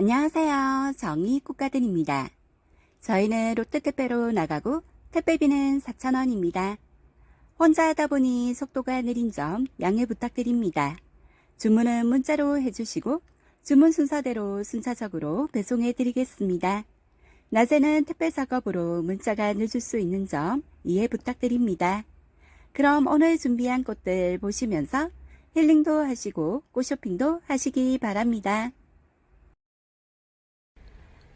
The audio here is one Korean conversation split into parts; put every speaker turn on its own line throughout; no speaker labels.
안녕하세요. 정의 꽃가든입니다. 저희는 롯데택배로 나가고 택배비는 4,000원입니다. 혼자 하다 보니 속도가 느린 점 양해 부탁드립니다. 주문은 문자로 해주시고 주문 순서대로 순차적으로 배송해 드리겠습니다. 낮에는 택배 작업으로 문자가 늦을 수 있는 점 이해 부탁드립니다. 그럼 오늘 준비한 꽃들 보시면서 힐링도 하시고 꽃쇼핑도 하시기 바랍니다.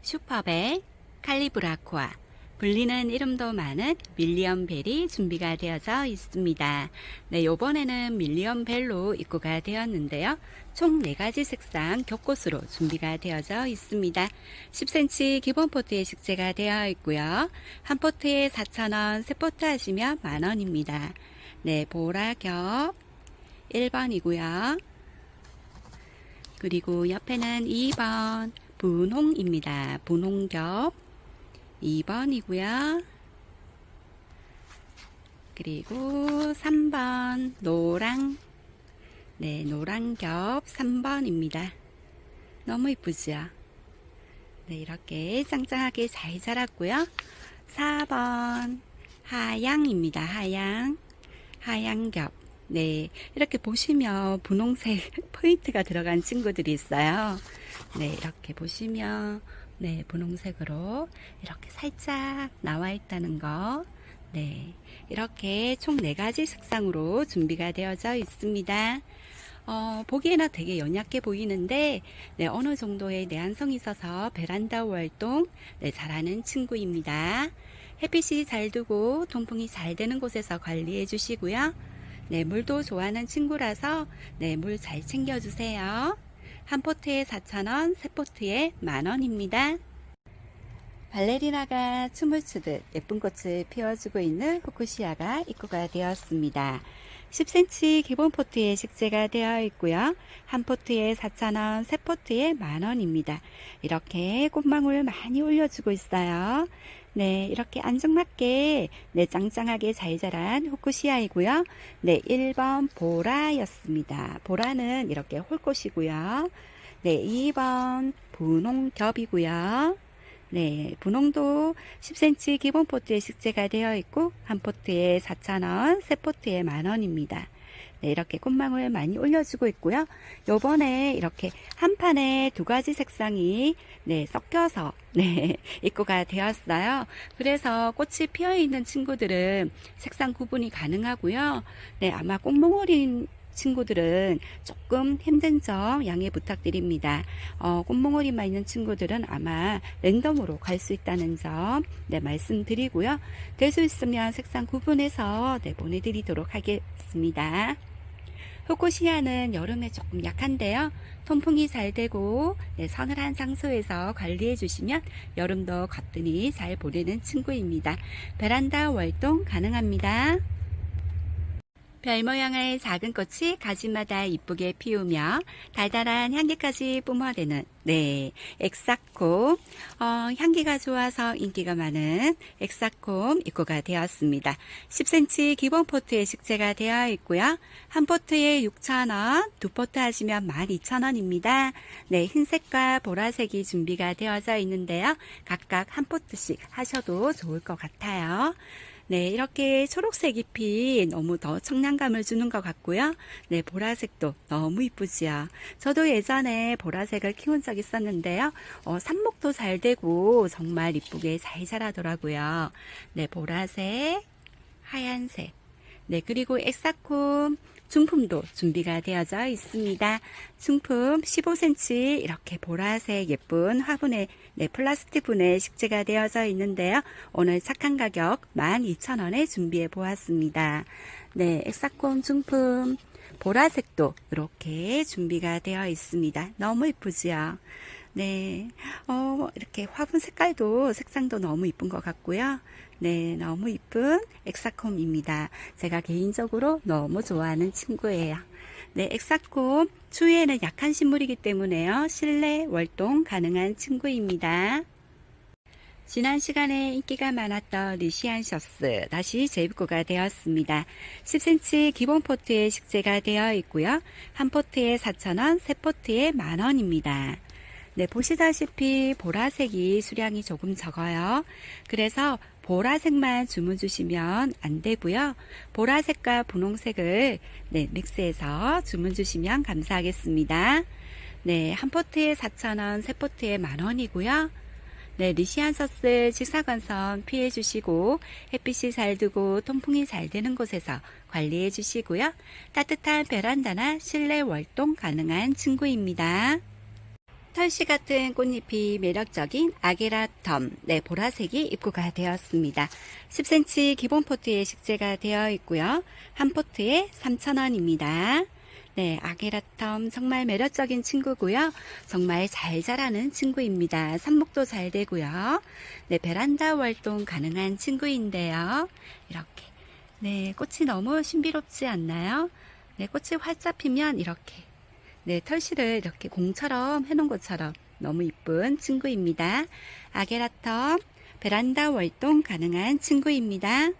슈퍼벨, 칼리브라코아, 불리는 이름도 많은 밀리엄 벨이 준비가 되어져 있습니다. 네, 요번에는 밀리엄 벨로 입고가 되었는데요. 총 4가지 색상 겹꽃으로 준비가 되어져 있습니다. 10cm 기본 포트에 식재가 되어 있고요. 한 포트에 4,000원, 세 포트 하시면 만원입니다. 네, 보라겹 1번이고요. 그리고 옆에는 2번 분홍입니다. 분홍겹 2번이고요. 그리고 3번 노랑 네, 노랑겹 3번입니다. 너무 이쁘죠? 네, 이렇게 짱짱하게 잘 자랐고요. 4번 하양입니다. 하양 하양겹 네, 이렇게 보시면 분홍색 포인트가 들어간 친구들이 있어요. 네, 이렇게 보시면 네, 분홍색으로 이렇게 살짝 나와 있다는 거. 네, 이렇게 총 4가지 색상으로 준비가 되어져 있습니다. 어, 보기에는 되게 연약해 보이는데, 네, 어느 정도의 내한성이 있어서 베란다 활동, 네, 잘하는 친구입니다. 햇빛이 잘 두고 통풍이 잘 되는 곳에서 관리해 주시고요. 네, 물도 좋아하는 친구라서, 네, 물 잘 챙겨 주세요. 한 포트에 4,000원, 세 포트에 만원입니다. 발레리나가 춤을 추듯 예쁜 꽃을 피워주고 있는 후쿠시아가 입고가 되었습니다. 10cm 기본 포트에 식재가 되어 있고요. 한 포트에 4,000원, 세 포트에 만원입니다. 이렇게 꽃망울 많이 올려주고 있어요. 네, 이렇게 안정맞게 네, 짱짱하게 잘 자란 후쿠시아이고요. 네, 1번 보라였습니다. 보라는 이렇게 홀꽃이고요. 네, 2번 분홍겹이고요. 네, 분홍도 10cm 기본 포트에 식재가 되어 있고 한 포트에 4,000원, 세 포트에 만원입니다. 네, 이렇게 꽃망울 많이 올려주고 있고요. 요번에 이렇게 한 판에 두 가지 색상이 네, 섞여서 네, 입고가 되었어요. 그래서 꽃이 피어 있는 친구들은 색상 구분이 가능하고요. 네, 아마 꽃몽울인 친구들은 조금 힘든 점 양해 부탁드립니다. 어, 꽃몽오리만 있는 친구들은 아마 랜덤으로 갈 수 있다는 점 네, 말씀드리고요. 될 수 있으면 색상 구분해서 네, 보내드리도록 하겠습니다. 후쿠시아는 여름에 조금 약한데요. 통풍이 잘 되고 네, 서늘한 장소에서 관리해 주시면 여름도 거뜬히 잘 보내는 친구입니다. 베란다 활동 가능합니다. 별 모양의 작은 꽃이 가지마다 이쁘게 피우며 달달한 향기까지 뿜어대는 네 엑사콤 어, 향기가 좋아서 인기가 많은 엑사콤 입고가 되었습니다. 10cm 기본 포트에 식재가 되어 있고요. 한 포트에 6,000원, 두 포트 하시면 12,000원입니다. 네 흰색과 보라색이 준비가 되어져 있는데요. 각각 한 포트씩 하셔도 좋을 것 같아요. 네, 이렇게 초록색 잎이 너무 더 청량감을 주는 것 같고요. 네, 보라색도 너무 이쁘지요. 저도 예전에 보라색을 키운 적 있었는데요. 어, 삽목도 잘 되고 정말 이쁘게 잘 자라더라고요. 네, 보라색, 하얀색. 네, 그리고 엑사콤 중품도 준비가 되어져 있습니다. 중품 15cm 이렇게 보라색 예쁜 화분에 네, 플라스틱 분에 식재가 되어져 있는데요. 오늘 착한 가격 12,000원에 준비해 보았습니다. 네, 엑사콤 중품 보라색도 이렇게 준비가 되어 있습니다. 너무 이쁘지요? 네, 어, 이렇게 화분 색깔도 색상도 너무 이쁜 것 같고요. 네, 너무 이쁜 엑사콤입니다. 제가 개인적으로 너무 좋아하는 친구예요. 네, 엑사콤 추위에는 약한 식물이기 때문에요. 실내 월동 가능한 친구입니다. 지난 시간에 인기가 많았던 리시안 셔스 다시 재입고가 되었습니다. 10cm 기본 포트에 식재가 되어 있고요. 한 포트에 4,000원, 세 포트에 만원입니다. 네, 보시다시피 보라색이 수량이 조금 적어요. 그래서 보라색만 주문 주시면 안 되고요. 보라색과 분홍색을 네, 믹스해서 주문 주시면 감사하겠습니다. 네, 한 포트에 4,000원, 세 포트에 만원이고요. 네, 리시안 서스 직사광선 피해 주시고 햇빛이 잘 두고 통풍이 잘 되는 곳에서 관리해 주시고요. 따뜻한 베란다나 실내 월동 가능한 친구입니다. 털씨 같은 꽃잎이 매력적인 아게라텀, 네, 보라색이 입고가 되었습니다. 10cm 기본 포트에 식재가 되어 있고요. 한 포트에 3,000원입니다. 네, 아게라텀 정말 매력적인 친구고요. 정말 잘 자라는 친구입니다. 삽목도 잘 되고요. 네, 베란다 활동 가능한 친구인데요. 이렇게. 네, 꽃이 너무 신비롭지 않나요? 네, 꽃이 활짝 피면 이렇게. 네, 털실을 이렇게 공처럼 해놓은 것처럼 너무 이쁜 친구입니다. 아게라텀 베란다 활동 가능한 친구입니다.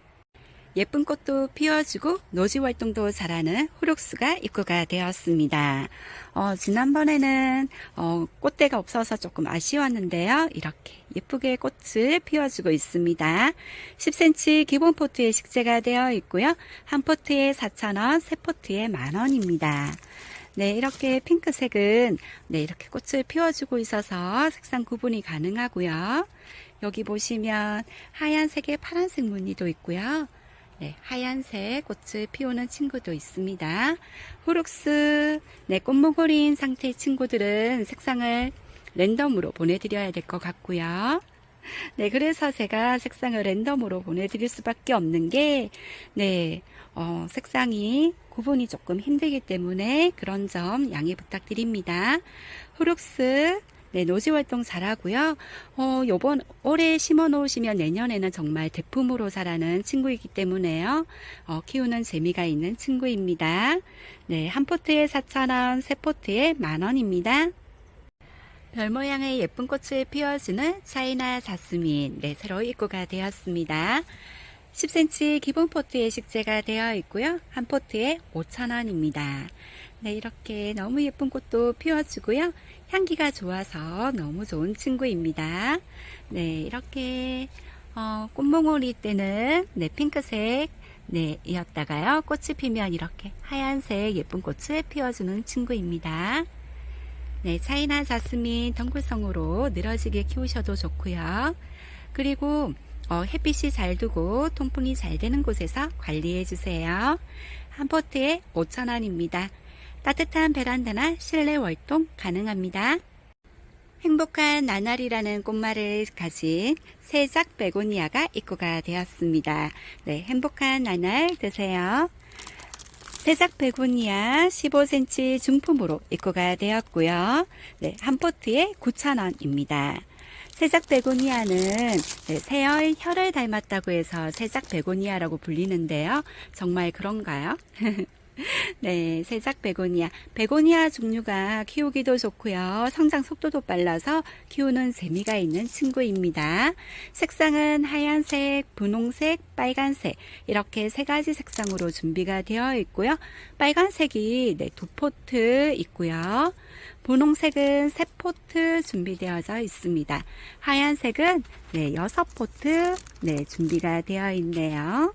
예쁜 꽃도 피워주고 노지 활동도 잘하는 후룩스가 입고가 되었습니다. 어, 지난번에는 어, 꽃대가 없어서 조금 아쉬웠는데요. 이렇게 예쁘게 꽃을 피워주고 있습니다. 10cm 기본 포트에 식재가 되어 있고요. 한 포트에 4,000원, 세 포트에 만원입니다. 네, 이렇게 핑크색은 네, 이렇게 꽃을 피워주고 있어서 색상 구분이 가능하고요. 여기 보시면 하얀색에 파란색 무늬도 있고요. 네, 하얀색 꽃을 피우는 친구도 있습니다. 후룩스, 네, 꽃모골인 상태의 친구들은 색상을 랜덤으로 보내드려야 될 것 같고요. 네, 그래서 제가 색상을 랜덤으로 보내드릴 수밖에 없는 게, 네, 어, 색상이 구분이 조금 힘들기 때문에 그런 점 양해 부탁드립니다. 후룩스, 네, 노지 활동 잘하고요. 어, 요번 올해 심어 놓으시면 내년에는 정말 대품으로 자라는 친구이기 때문에요. 어, 키우는 재미가 있는 친구입니다. 네, 한 포트에 4,000원, 세 포트에 만원입니다. 별 모양의 예쁜 꽃을 피워주는 차이나 자스민, 네, 새로 입고가 되었습니다. 10cm 기본 포트에 식재가 되어 있고요. 한 포트에 5,000원입니다. 네, 이렇게 너무 예쁜 꽃도 피워주고요. 향기가 좋아서 너무 좋은 친구입니다. 네, 이렇게 어, 꽃몽오리 때는 네, 핑크색 네, 이었다가요. 꽃이 피면 이렇게 하얀색 예쁜 꽃을 피워주는 친구입니다. 네, 차이나 자스민 덩굴성으로 늘어지게 키우셔도 좋고요. 그리고 어, 햇빛이 잘 두고 통풍이 잘 되는 곳에서 관리해 주세요. 한 포트에 5,000원입니다. 따뜻한 베란다나 실내 활동 가능합니다. 행복한 나날이라는 꽃말을 가진 세작 베고니아가 입고가 되었습니다. 네, 행복한 나날 되세요. 세작 베고니아 15cm 중품으로 입고가 되었고요. 네, 한 포트에 9,000원입니다. 세작 베고니아는 네, 새의 혀를 닮았다고 해서 세작 베고니아라고 불리는데요. 정말 그런가요? 네, 세작 베고니아. 베고니아 종류가 키우기도 좋고요. 성장 속도도 빨라서 키우는 재미가 있는 친구입니다. 색상은 하얀색, 분홍색, 빨간색 이렇게 세 가지 색상으로 준비가 되어 있고요. 빨간색이 네, 두 포트 있고요. 분홍색은 세 포트 준비되어져 있습니다. 하얀색은 네, 여섯 포트 네, 준비가 되어 있네요.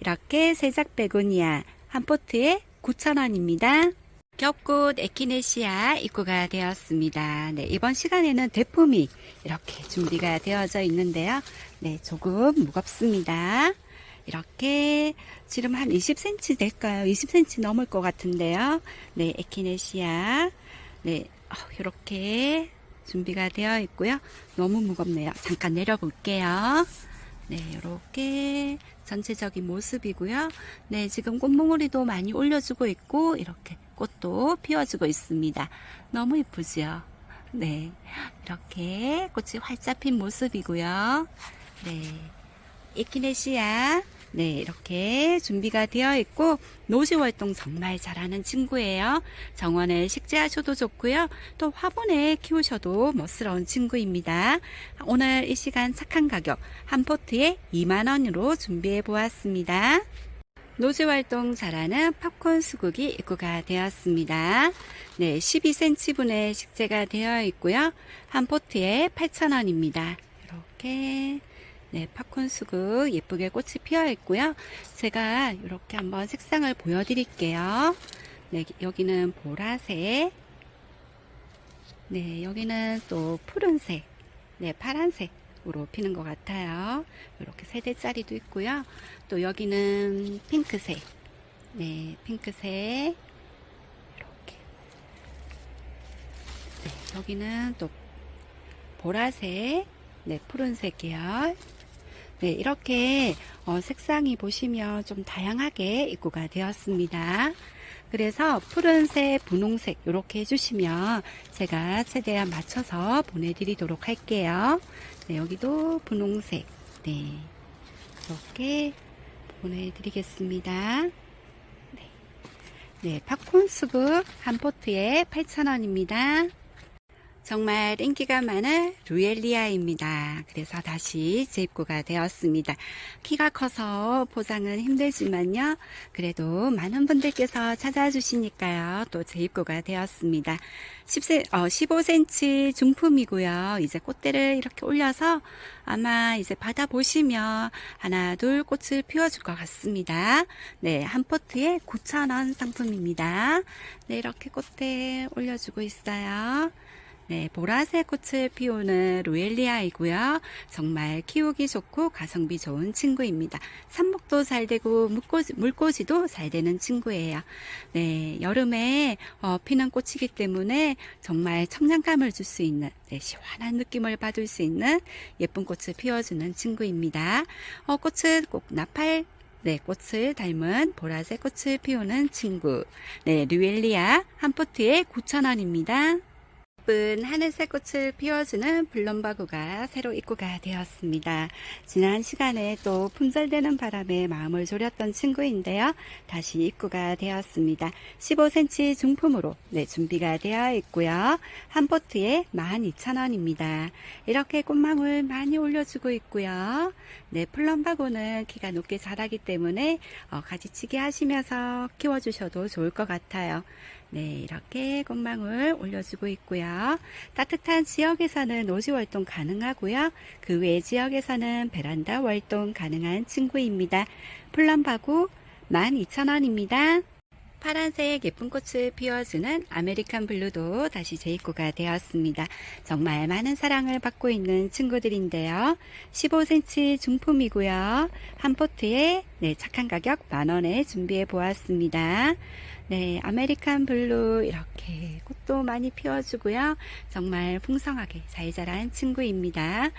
이렇게 세작 베고니아 한 포트에 9,000원입니다. 겹꽃 에키네시아 입고가 되었습니다. 네, 이번 시간에는 대품이 이렇게 준비가 되어져 있는데요. 네, 조금 무겁습니다. 이렇게 지금 한 20cm 될까요? 20cm 넘을 것 같은데요. 네, 에키네시아. 네, 이렇게 준비가 되어 있고요. 너무 무겁네요. 잠깐 내려볼게요. 네, 이렇게 전체적인 모습이고요. 네, 지금 꽃몽오리도 많이 올려주고 있고 이렇게 꽃도 피워주고 있습니다. 너무 이쁘죠? 네, 이렇게 꽃이 활짝 핀 모습이고요. 네, 이키네시아 네, 이렇게 준비가 되어 있고 노지 활동 정말 잘하는 친구예요. 정원에 식재하셔도 좋고요. 또 화분에 키우셔도 멋스러운 친구입니다. 오늘 이 시간 착한 가격 한 포트에 2만 원으로 준비해 보았습니다. 노즈 활동 잘하는 팝콘 수국이 입고가 되었습니다. 네, 12cm분의 식재가 되어 있고요. 한 포트에 8,000원입니다. 이렇게 네, 팝콘 수국 예쁘게 꽃이 피어 있고요. 제가 이렇게 한번 색상을 보여드릴게요. 네, 여기는 보라색. 네, 여기는 또 푸른색. 네, 파란색으로 피는 것 같아요. 이렇게 세 대짜리도 있고요. 또 여기는 핑크색. 네, 핑크색. 네, 여기는 또 보라색. 네, 푸른색 계열. 네, 이렇게 어, 색상이 보시면 좀 다양하게 입고가 되었습니다. 그래서 푸른색, 분홍색 이렇게 해주시면 제가 최대한 맞춰서 보내드리도록 할게요. 네, 여기도 분홍색. 네, 이렇게 보내드리겠습니다. 네, 네 팝콘 수국 한 포트에 8,000원입니다. 정말 인기가 많은 루엘리아입니다. 그래서 다시 재입고가 되었습니다. 키가 커서 포장은 힘들지만요. 그래도 많은 분들께서 찾아주시니까요. 또 재입고가 되었습니다. 10, 어, 15cm 중품이고요. 이제 꽃대를 이렇게 올려서 아마 이제 받아보시면 하나, 둘 꽃을 피워줄 것 같습니다. 네, 한 포트에 9,000원 상품입니다. 네, 이렇게 꽃대 올려주고 있어요. 네, 보라색 꽃을 피우는 로엘리아이고요. 정말 키우기 좋고 가성비 좋은 친구입니다. 삽목도 잘 되고 물꽂이, 물꽂이도 잘 되는 친구예요. 네, 여름에 어, 피는 꽃이기 때문에 정말 청량감을 줄 수 있는 네, 시원한 느낌을 받을 수 있는 예쁜 꽃을 피워주는 친구입니다. 어, 꽃은 꼭 나팔 네, 꽃을 닮은 보라색 꽃을 피우는 친구. 네, 류엘리아 한 포트에 9,000원입니다. 예쁜 하늘색 꽃을 피워주는 블럼바구가 새로 입고가 되었습니다. 지난 시간에 또 품절되는 바람에 마음을 졸였던 친구인데요. 다시 입고가 되었습니다. 15cm 중품으로 네, 준비가 되어 있고요. 한 포트에 12,000원입니다. 이렇게 꽃망울 많이 올려주고 있고요. 네, 플럼바구는 키가 높게 자라기 때문에 어, 가지치기 하시면서 키워주셔도 좋을 것 같아요. 네, 이렇게 꽃망울 올려주고 있고요. 따뜻한 지역에서는 노지 활동 가능하고요. 그 외 지역에서는 베란다 활동 가능한 친구입니다. 플럼 바구 12,000원입니다. 파란색 예쁜 꽃을 피워주는 아메리칸 블루도 다시 재입고가 되었습니다. 정말 많은 사랑을 받고 있는 친구들인데요. 15cm 중품이고요. 한 포트에 네, 착한 가격 만원에 준비해 보았습니다. 네, 아메리칸 블루 이렇게 꽃도 많이 피워주고요. 정말 풍성하게 잘 자란 친구입니다.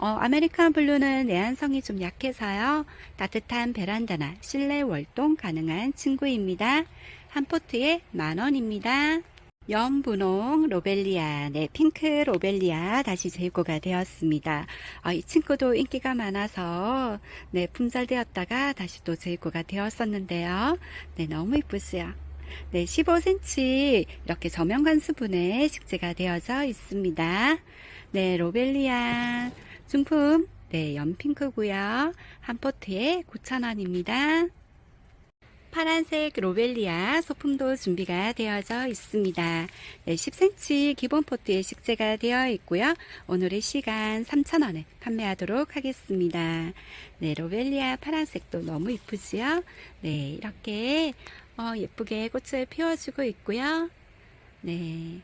어, 아메리칸 블루는 내한성이 좀 약해서요. 따뜻한 베란다나 실내 월동 가능한 친구입니다. 한 포트에 만원입니다. 연분홍 로벨리아, 네, 핑크 로벨리아 다시 재입고가 되었습니다. 어, 이 친구도 인기가 많아서 네, 품절되었다가 다시 또 재입고가 되었었는데요. 네, 너무 이쁘죠? 네, 15cm 이렇게 저명관 수분에 식재가 되어져 있습니다. 네, 로벨리아 중품 네, 연핑크고요. 한 포트에 9,000원입니다. 파란색 로벨리아 소품도 준비가 되어져 있습니다. 네, 10cm 기본 포트에 식재가 되어 있고요. 오늘의 시간 3,000원에 판매하도록 하겠습니다. 네, 로벨리아 파란색도 너무 이쁘지요? 네, 이렇게 어, 예쁘게 꽃을 피워주고 있고요. 네.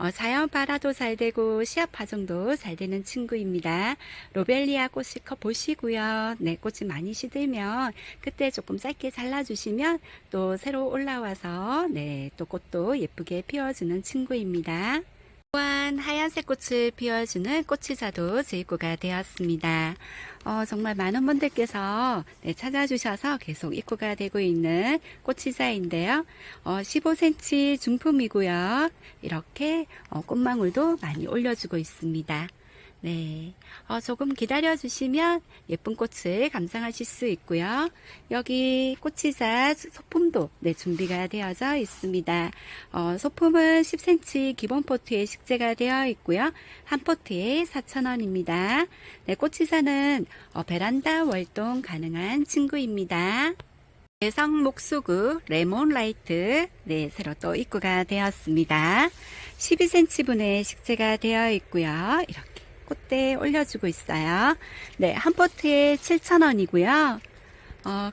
어, 자연 발화도 잘 되고 시합 파종도 잘 되는 친구입니다. 로벨리아 꽃이 커 보시고요. 네, 꽃이 많이 시들면 그때 조금 짧게 잘라주시면 또 새로 올라와서 네, 또 꽃도 예쁘게 피워주는 친구입니다. 또한 하얀색 꽃을 피워주는 꽃치자도 재입고가 되었습니다. 어, 정말 많은 분들께서 네, 찾아주셔서 계속 입고가 되고 있는 꽃치자인데요. 어, 15cm 중품이고요. 이렇게 어, 꽃망울도 많이 올려주고 있습니다. 네, 어, 조금 기다려 주시면 예쁜 꽃을 감상하실 수 있고요. 여기 꽃이자 소품도 네, 준비가 되어져 있습니다. 어, 소품은 10cm 기본 포트에 식재가 되어 있고요. 한 포트에 4,000원입니다. 네, 꽃이자는 어, 베란다 월동 가능한 친구입니다. 대성 목수구 레몬 라이트 네 새로 또 입고가 되었습니다. 12cm 분의 식재가 되어 있고요. 이렇게 꽃대 올려주고 있어요. 네, 한 포트에 7,000원이고요. 어,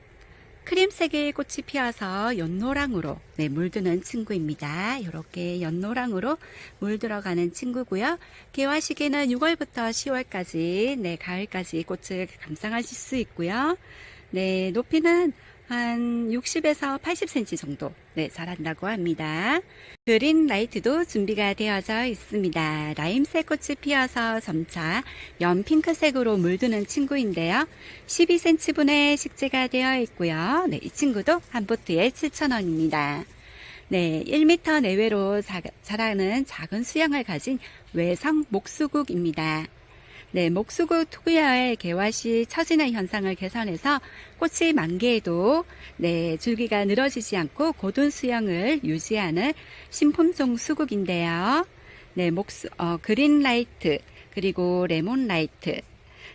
크림색의 꽃이 피어서 연노랑으로 네, 물드는 친구입니다. 이렇게 연노랑으로 물 들어가는 친구고요. 개화 시기는 6월부터 10월까지 네, 가을까지 꽃을 감상하실 수 있고요. 네, 높이는 한 60에서 80cm 정도 네, 자란다고 합니다. 그린 라이트도 준비가 되어져 있습니다. 라임색 꽃이 피어서 점차 연핑크색으로 물드는 친구인데요. 12cm 분의 식재가 되어 있고요. 네, 이 친구도 한 포트에 7,000원입니다. 네, 1m 내외로 자, 자라는 작은 수영을 가진 외성 목수국입니다. 네, 목수국 특유의 개화 시 처지는 현상을 개선해서 꽃이 만개에도 네, 줄기가 늘어지지 않고 고든 수영을 유지하는 신품종 수국인데요. 네, 목수, 어, 그린 라이트, 그리고 레몬 라이트.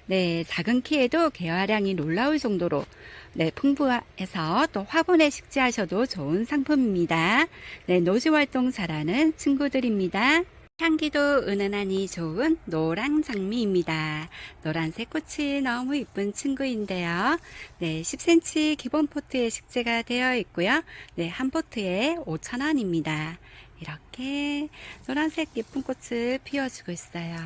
네, 작은 키에도 개화량이 놀라울 정도로 네, 풍부해서 또 화분에 식재하셔도 좋은 상품입니다. 네, 노지 활동 잘하는 친구들입니다. 향기도 은은하니 좋은 노랑 장미입니다. 노란색 꽃이 너무 이쁜 친구인데요. 네, 10cm 기본 포트에 식재가 되어 있고요. 네, 한 포트에 5,000원입니다. 이렇게 노란색 예쁜 꽃을 피워주고 있어요.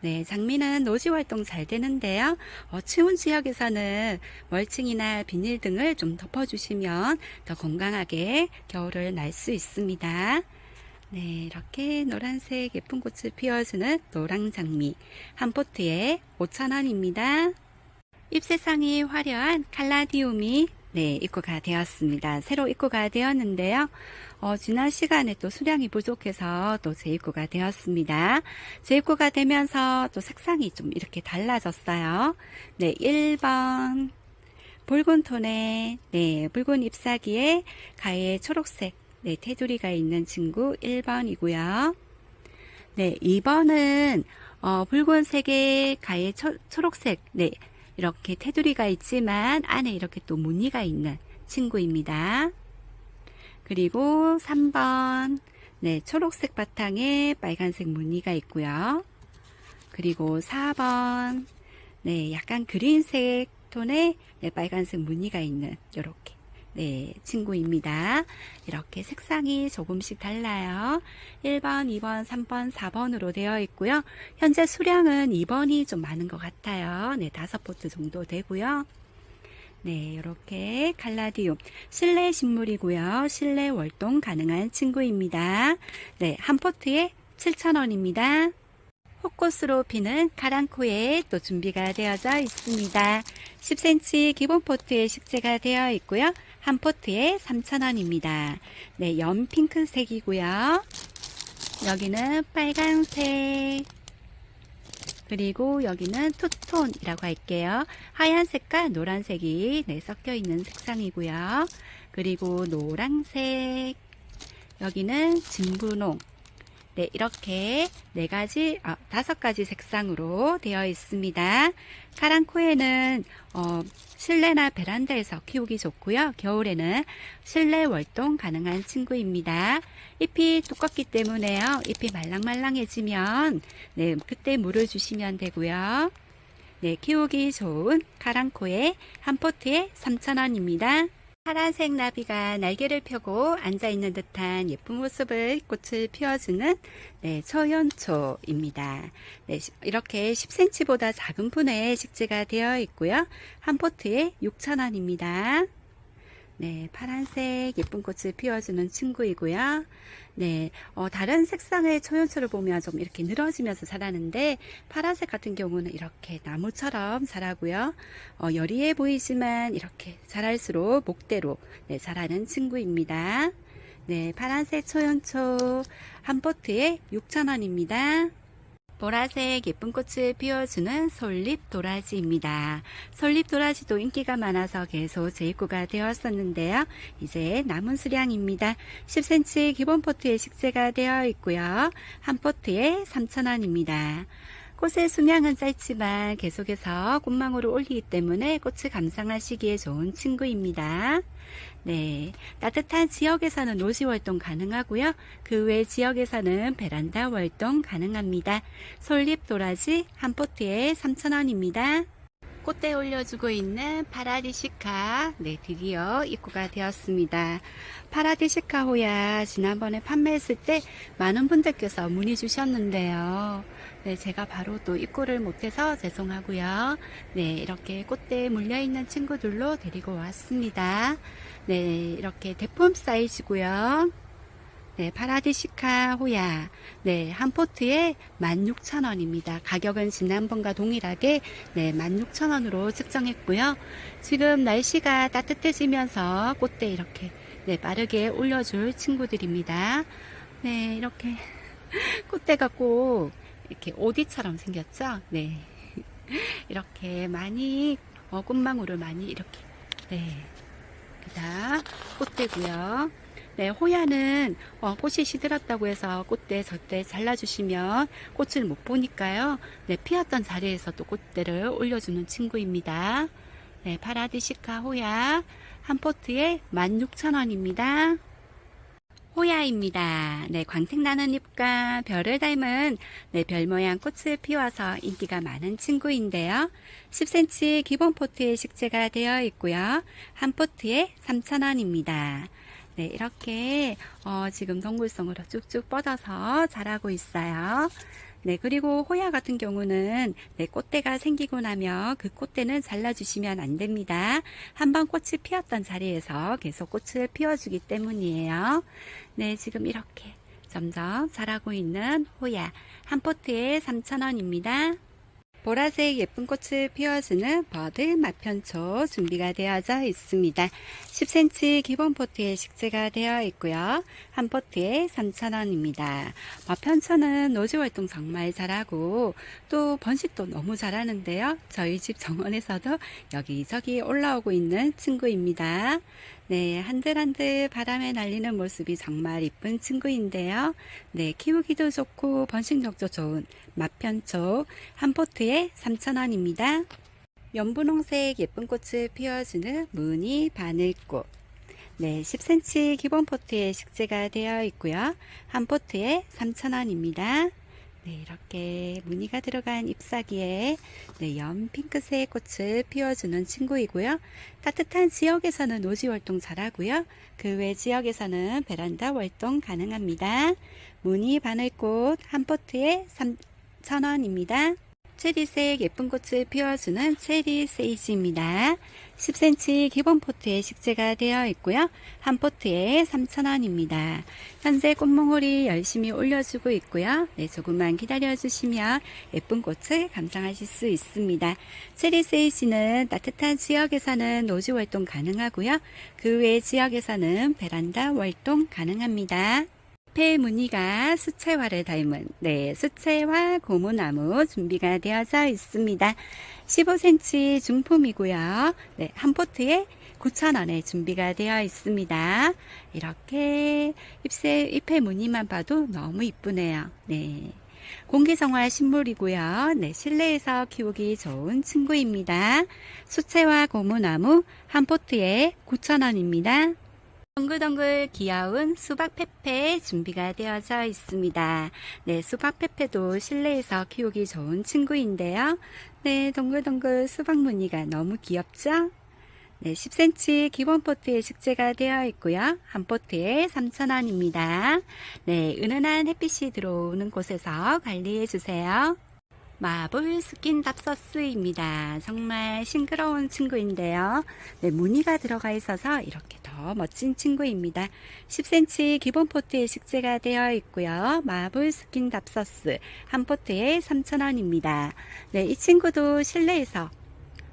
네, 장미는 노지 활동 잘 되는데요. 어, 추운 지역에서는 멀칭이나 비닐 등을 좀 덮어주시면 더 건강하게 겨울을 날 수 있습니다. 네, 이렇게 노란색 예쁜 꽃을 피워주는 노랑장미 한 포트에 5,000원입니다. 잎새상이 화려한 칼라디움이 네, 입고가 되었습니다. 새로 입고가 되었는데요. 어, 지난 시간에 또 수량이 부족해서 또 재입고가 되었습니다. 재입고가 되면서 또 색상이 좀 이렇게 달라졌어요. 네, 1번. 붉은 톤의, 네, 붉은 잎사귀에 가에 초록색, 네, 테두리가 있는 친구 1번이고요. 네, 2번은, 어, 붉은색의 가에 초, 초록색, 네, 이렇게 테두리가 있지만 안에 이렇게 또 무늬가 있는 친구입니다. 그리고 3번, 네, 초록색 바탕에 빨간색 무늬가 있고요. 그리고 4번, 네, 약간 그린색 톤에 네, 빨간색 무늬가 있는 이렇게 네, 친구입니다. 이렇게 색상이 조금씩 달라요. 1번, 2번, 3번, 4번으로 되어 있고요. 현재 수량은 2번이 좀 많은 것 같아요. 네, 5포트 정도 되고요. 네, 이렇게 칼라디움 실내 식물이고요. 실내 월동 가능한 친구입니다. 네, 한 포트에 7,000원입니다. 호꽃으로 피는 카랑코에 또 준비가 되어져 있습니다. 10cm 기본 포트에 식재가 되어 있고요. 한 포트에 3,000원입니다. 네, 연 핑크색이고요. 여기는 빨간색. 그리고 여기는 투톤이라고 할게요. 하얀색과 노란색이 네, 섞여 있는 색상이고요. 그리고 노란색. 여기는 진분홍. 네, 이렇게 네 가지, 아, 다섯 가지 색상으로 되어 있습니다. 카랑코에는 어, 실내나 베란다에서 키우기 좋고요. 겨울에는 실내 월동 가능한 친구입니다. 잎이 두껍기 때문에요. 잎이 말랑말랑해지면 네, 그때 물을 주시면 되고요. 네, 키우기 좋은 카랑코에 한 포트에 3,000원입니다. 파란색 나비가 날개를 펴고 앉아있는 듯한 예쁜 모습을 꽃을 피워주는 네, 초연초입니다. 네, 이렇게 10cm보다 작은 분의 식재가 되어 있고요. 한 포트에 6,000원입니다. 네, 파란색 예쁜 꽃을 피워주는 친구이고요. 네, 어, 다른 색상의 초연초를 보면 좀 이렇게 늘어지면서 자라는데 파란색 같은 경우는 이렇게 나무처럼 자라고요. 어, 여리해 보이지만 이렇게 자랄수록 목대로 네, 자라는 친구입니다. 네, 파란색 초연초 한 포트에 6,000원입니다. 보라색 예쁜 꽃을 피워주는 솔잎 도라지입니다. 솔잎 도라지도 인기가 많아서 계속 재입고가 되었었는데요. 이제 남은 수량입니다. 10cm 기본 포트에 식재가 되어 있고요. 한 포트에 3,000원입니다. 꽃의 수명은 짧지만 계속해서 꽃망울을 올리기 때문에 꽃을 감상하시기에 좋은 친구입니다. 네, 따뜻한 지역에서는 노지 활동 가능하고요. 그 외 지역에서는 베란다 활동 가능합니다. 솔잎 도라지 한 포트에 3,000원입니다. 꽃대 올려주고 있는 파라디시카 네 드디어 입고가 되었습니다. 파라디시카 호야 지난번에 판매했을 때 많은 분들께서 문의 주셨는데요. 네 제가 바로 또 입고를 못해서 죄송하고요. 네 이렇게 꽃대에 물려있는 친구들로 데리고 왔습니다. 네 이렇게 대품 사이즈고요. 네, 파라디시카 호야. 네, 한 포트에 16,000원입니다. 가격은 지난번과 동일하게 네, 16,000원으로 측정했고요. 지금 날씨가 따뜻해지면서 꽃대 이렇게 네, 빠르게 올려줄 친구들입니다. 네, 이렇게 꽃대가 꼭 이렇게 오디처럼 생겼죠? 네. 이렇게 많이 어, 꽃망울을 많이 이렇게 네. 그다 꽃대고요. 네, 호야는 어, 꽃이 시들었다고 해서 꽃대 저때 잘라주시면 꽃을 못 보니까요. 네, 피었던 자리에서 또 꽃대를 올려주는 친구입니다. 네, 파라디시카 호야 한 포트에 16,000원입니다. 호야입니다. 네, 광택나는 잎과 별을 닮은 네, 별 모양 꽃을 피워서 인기가 많은 친구인데요. 10cm 기본 포트에 식재가 되어 있고요. 한 포트에 3,000원입니다. 네, 이렇게 어, 지금 동굴성으로 쭉쭉 뻗어서 자라고 있어요. 네, 그리고 호야 같은 경우는 네, 꽃대가 생기고 나면 그 꽃대는 잘라주시면 안 됩니다. 한번 꽃이 피었던 자리에서 계속 꽃을 피워주기 때문이에요. 네, 지금 이렇게 점점 자라고 있는 호야 한 포트에 3,000원입니다. 보라색 예쁜 꽃을 피워주는 버드 마편초 준비가 되어져 있습니다. 10cm 기본 포트에 식재가 되어 있고요. 한 포트에 3,000원입니다. 마편초는 노지 활동 정말 잘하고 또 번식도 너무 잘하는데요. 저희 집 정원에서도 여기저기 올라오고 있는 친구입니다. 네, 한들한들 바람에 날리는 모습이 정말 이쁜 친구인데요. 네, 키우기도 좋고 번식력도 좋은 마편초 한 포트에 3,000원입니다. 연분홍색 예쁜 꽃을 피워주는 무늬 바늘꽃. 네, 10cm 기본 포트에 식재가 되어 있고요. 한 포트에 3,000원입니다. 네, 이렇게 무늬가 들어간 잎사귀에 네, 연 핑크색 꽃을 피워주는 친구이고요. 따뜻한 지역에서는 노지 활동 잘하고요. 그 외 지역에서는 베란다 활동 가능합니다. 무늬 바늘꽃 한 포트에 3,000원입니다. 체리색 예쁜 꽃을 피워주는 체리 세이지입니다. 10cm 기본 포트에 식재가 되어 있고요. 한 포트에 3,000원입니다. 현재 꽃몽울이 열심히 올려주고 있고요. 네, 조금만 기다려주시면 예쁜 꽃을 감상하실 수 있습니다. 체리 세이지는 따뜻한 지역에서는 노지 활동 가능하고요. 그 외 지역에서는 베란다 활동 가능합니다. 잎의 무늬가 수채화를 닮은 네 수채화 고무나무 준비가 되어져 있습니다. 15cm 중품이고요. 네, 한 포트에 9,000원에 준비가 되어 있습니다. 이렇게 잎의, 잎의 무늬만 봐도 너무 이쁘네요. 네. 공기정화 식물이고요. 네, 실내에서 키우기 좋은 친구입니다. 수채화 고무나무 한 포트에 9,000원입니다. 덩글덩글 귀여운 수박 페페 준비가 되어져 있습니다. 네, 수박 페페도 실내에서 키우기 좋은 친구인데요. 네, 동글동글 수박 무늬가 너무 귀엽죠? 네, 10cm 기본 포트에 식재가 되어 있고요. 한 포트에 3,000원입니다. 네, 은은한 햇빛이 들어오는 곳에서 관리해 주세요. 마블 스킨 답서스입니다. 정말 싱그러운 친구인데요. 네, 무늬가 들어가 있어서 이렇게 더 멋진 친구입니다. 10cm 기본 포트에 식재가 되어 있고요. 마블 스킨 답서스 한 포트에 3,000원입니다. 네, 이 친구도 실내에서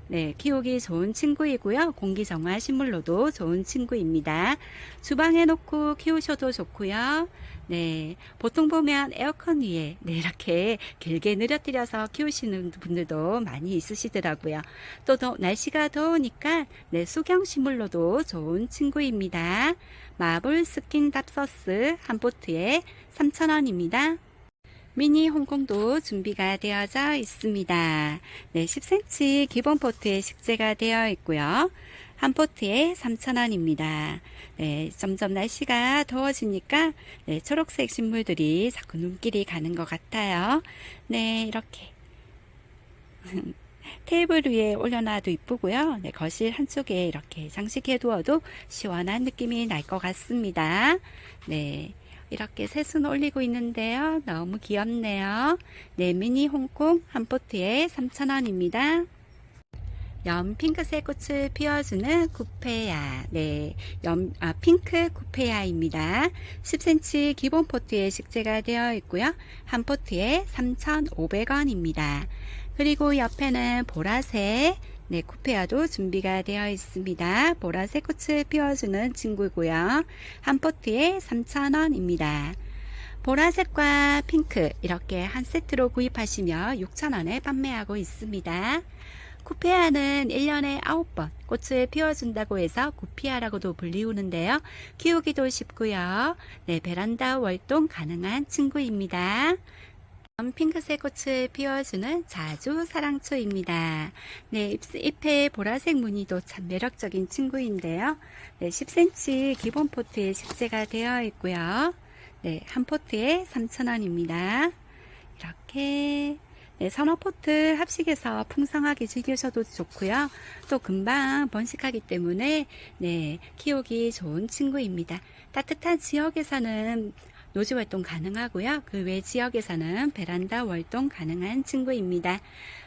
네, 키우기 좋은 친구이고요. 공기 정화 식물로도 좋은 친구입니다. 주방에 놓고 키우셔도 좋고요. 네, 보통 보면 에어컨 위에 네, 이렇게 길게 늘어뜨려서 키우시는 분들도 많이 있으시더라고요. 또 더, 날씨가 더우니까 네, 수경 식물로도 좋은 친구입니다. 마블 스킨 답서스 한 포트에 3,000원입니다. 미니 홍콩도 준비가 되어져 있습니다. 네, 10cm 기본 포트에 식재가 되어 있고요. 한 포트에 3,000원입니다. 네, 점점 날씨가 더워지니까 네, 초록색 식물들이 자꾸 눈길이 가는 것 같아요. 네, 이렇게 테이블 위에 올려놔도 이쁘고요. 네, 거실 한쪽에 이렇게 장식해 두어도 시원한 느낌이 날 것 같습니다. 네. 이렇게 새순 올리고 있는데요. 너무 귀엽네요. 네, 미니 홍콩 한 포트에 3,000원입니다. 연 핑크색 꽃을 피워주는 구페야. 네, 연, 아, 핑크 구페야입니다. 10cm 기본 포트에 식재가 되어 있고요. 한 포트에 3,500원입니다. 그리고 옆에는 보라색, 네, 쿠페아도 준비가 되어 있습니다. 보라색 꽃을 피워주는 친구고요. 한 포트에 3,000원입니다. 보라색과 핑크 이렇게 한 세트로 구입하시면 6,000원에 판매하고 있습니다. 쿠페아는 1년에 9번 꽃을 피워준다고 해서 구피아라고도 불리우는데요. 키우기도 쉽고요. 네, 베란다 월동 가능한 친구입니다. 핑크색 꽃을 피워주는 자주 사랑초입니다. 네, 잎, 잎에 보라색 무늬도 참 매력적인 친구인데요. 네, 10cm 기본 포트에 식재가 되어 있고요. 네, 한 포트에 3,000원입니다. 이렇게 네, 선어 포트 합식해서 풍성하게 즐기셔도 좋고요. 또 금방 번식하기 때문에 네, 키우기 좋은 친구입니다. 따뜻한 지역에서는 노지 활동 가능하고요. 그 외 지역에서는 베란다 활동 가능한 친구입니다.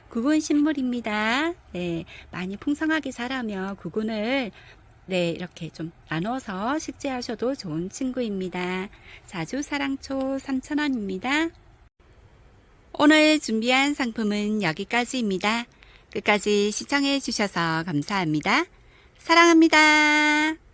구근 식물입니다. 네, 많이 풍성하게 자라며 구근을 네, 이렇게 좀 나눠서 식재하셔도 좋은 친구입니다. 자주 사랑초 3,000원입니다. 오늘 준비한 상품은 여기까지입니다. 끝까지 시청해 주셔서 감사합니다. 사랑합니다.